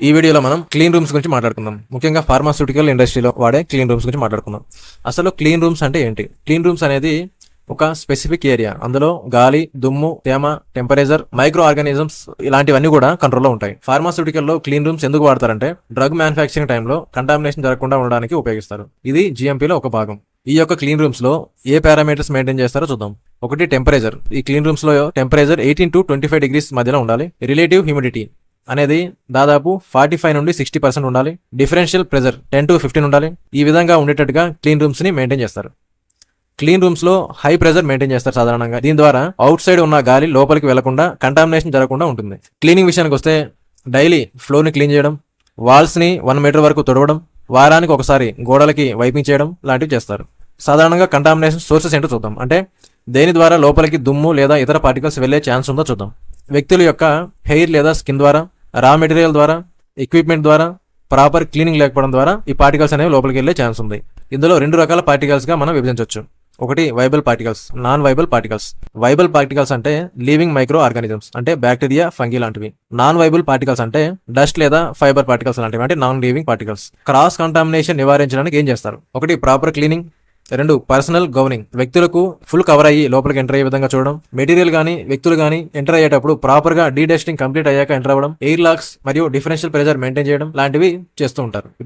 ఈ వీడియోలో మనం క్లీన్ రూమ్స్ గురించి మాట్లాడుకుందాం. ముఖ్యంగా ఫార్మాస్యూటికల్ ఇండస్ట్రీలో వాడే క్లీన్ రూమ్స్ గురించి మాట్లాడుకుందాం. అసలు క్లీన్ రూమ్స్ అంటే ఏంటి? క్లీన్ రూమ్స్ అనేది ఒక స్పెసిఫిక్ ఏరియా అందులో గాలి దుమ్ము తేమ టెంపరేచర్ మైక్రో ఆర్గానిజమ్స్ ఇలాంటివన్నీ కూడా కంట్రోల్లో ఉంటాయి. ఫార్మాస్యూటికల్లో క్లీన్ రూమ్స్ ఎందుకు వాడతారంటే డ్రగ్ మ్యానుఫ్యాక్చరింగ్ టైంలో కంటామినేషన్ జరగకుండా ఉండడానికి ఉపయోగిస్తారు. ఇది జిఎంపీలో ఒక భాగం. ఈ యొక్క క్లీన్ రూమ్స్లో ఏ పారామీటర్స్ మెయింటైన్ చేస్తారో చూద్దాం. ఒకటి టెంపరేచర్ ఈ clean రూమ్స్లో temperature eighteen to twenty five degrees మధ్యలో ఉండాలి. రిలేటివ్ హ్యూమిడిటీ అనేది దాదాపు ఫార్టీ ఫైవ్ నుండి సిక్స్టీ పర్సెంట్ ఉండాలి. Differential pressure ten to fifteen ఉండాలి. ఈ విధంగా ఉండేటట్టుగా క్లీన్ రూమ్స్ని మెయింటైన్ చేస్తారు. క్లీన్ రూమ్స్లో హై ప్రెజర్ మెయింటైన్ చేస్తారు సాధారణంగా. దీని ద్వారా అవుట్ సైడ్ ఉన్న గాలి లోపలికి వెళ్ళకుండా కంటామినేషన్ జరగకుండా ఉంటుంది. క్లీనింగ్ విషయానికి వస్తే డైలీ ఫ్లోర్ని క్లీన్ చేయడం వాల్స్ని వన్ మీటర్ వరకు తుడవడం వారానికి ఒకసారి గోడలకి వైపింగ్ చేయడం లాంటివి చేస్తారు. సాధారణంగా కంటామినేషన్ సోర్సెస్ ఏంటో చూద్దాం. అంటే దేని ద్వారా లోపలికి దుమ్ము లేదా ఇతర పార్టికల్స్ వెళ్ళే ఛాన్స్ ఉందో చూద్దాం. వ్యక్తుల యొక్క హెయిర్ లేదా స్కిన్ ద్వారా రా మెటీరియల్ ద్వారా ఎక్విప్మెంట్ ద్వారా ప్రాపర్ క్లీనింగ్ లేకపోవడం ద్వారా ఈ పార్టికల్స్ అనేవి లోపలికి వెళ్ళే ఛాన్స్ ఉంది. ఇందులో రెండు రకాల పార్టికల్స్గా మనం విభజించవచ్చు. ఒకటి viable particles non viable particles viable particles అంటే లివింగ్ మైక్రో ఆర్గానిజమ్స్ అంటే బ్యాక్టీరియా ఫంగి లాంటివి. నాన్ వైబుల్ పార్టికల్స్ అంటే డస్ట్ లేదా ఫైబర్ పార్టికల్స్ లాంటివి అంటే non living particles cross contamination నివారించడానికి ఏం చేస్తారు? ఒకటి ప్రాపర్ క్లీనింగ్ రెండు పర్సనల్ గవర్నింగ్ వ్యక్తులకు ఫుల్ కవర్ అయ్యి లోపలికి ఎంటర్ అయ్యే విధంగా చూడడం. మెటీరియల్ గానీ వ్యక్తులు గానీ ఎంటర్ అయ్యేటప్పుడు ప్రాపర్గా డీడస్టింగ్ కంప్లీట్ అయ్యాక ఎంటర్ అవ్వడం. ఎయిర్ లాక్స్ మరియు డిఫరెన్షియల్ ప్రెజర్ మెయింటైన్ చేయడం లాంటివి చేస్తూ ఉంటారు.